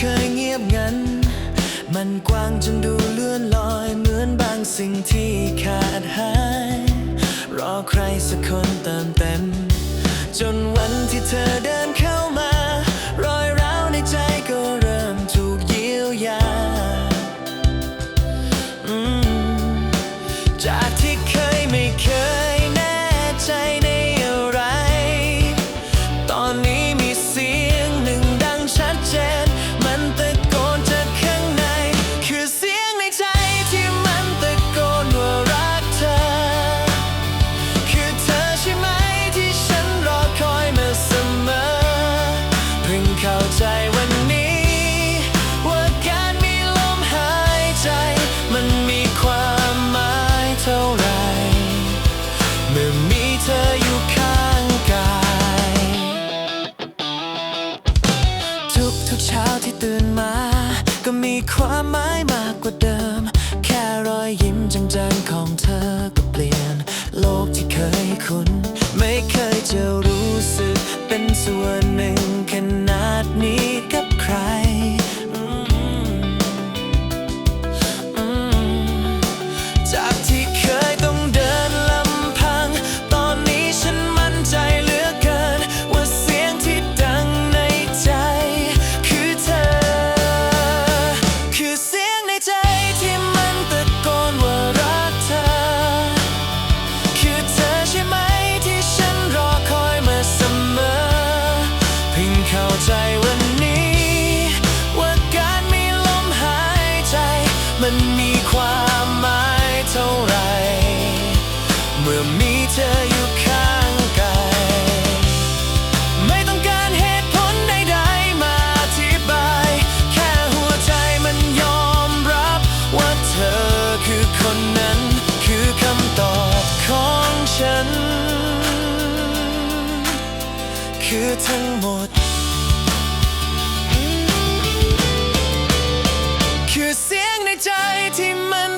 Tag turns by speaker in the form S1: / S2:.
S1: เคยเงียบงัน มันกว้างจนดูเลื่อนลอยเหมือนบางสิ่งที่ขาดหาย รอใครสักคนเติมเต็ม จนวันที่เธอเดินเข้ามา รอยร้าวในใจก็เริ่มถูกเยียวยาจากาใจวันนี้ ว่าการมีลมหายใจ มันมีความหมายเท่าไรเมื่อมีเธออยู่ข้างกาย ทุกทุกเช้าที่ตื่นมา ก็มีความหมายมากกว่าเดิม แค่รอยยิ้มจังๆของเธอก็เปลี่ยน โลกที่เคยคุ้นไม่เคยเจะ มื่อมีเธออยู่ข้างกายไม่ต้องการเหตุผลใดๆมาอธิบาย แค่หัวใจมันยอมรับว่าเธอคือคนนั้น คือคำตอบของฉัน คือทั้งหมด คือเสียงในใจที่มัน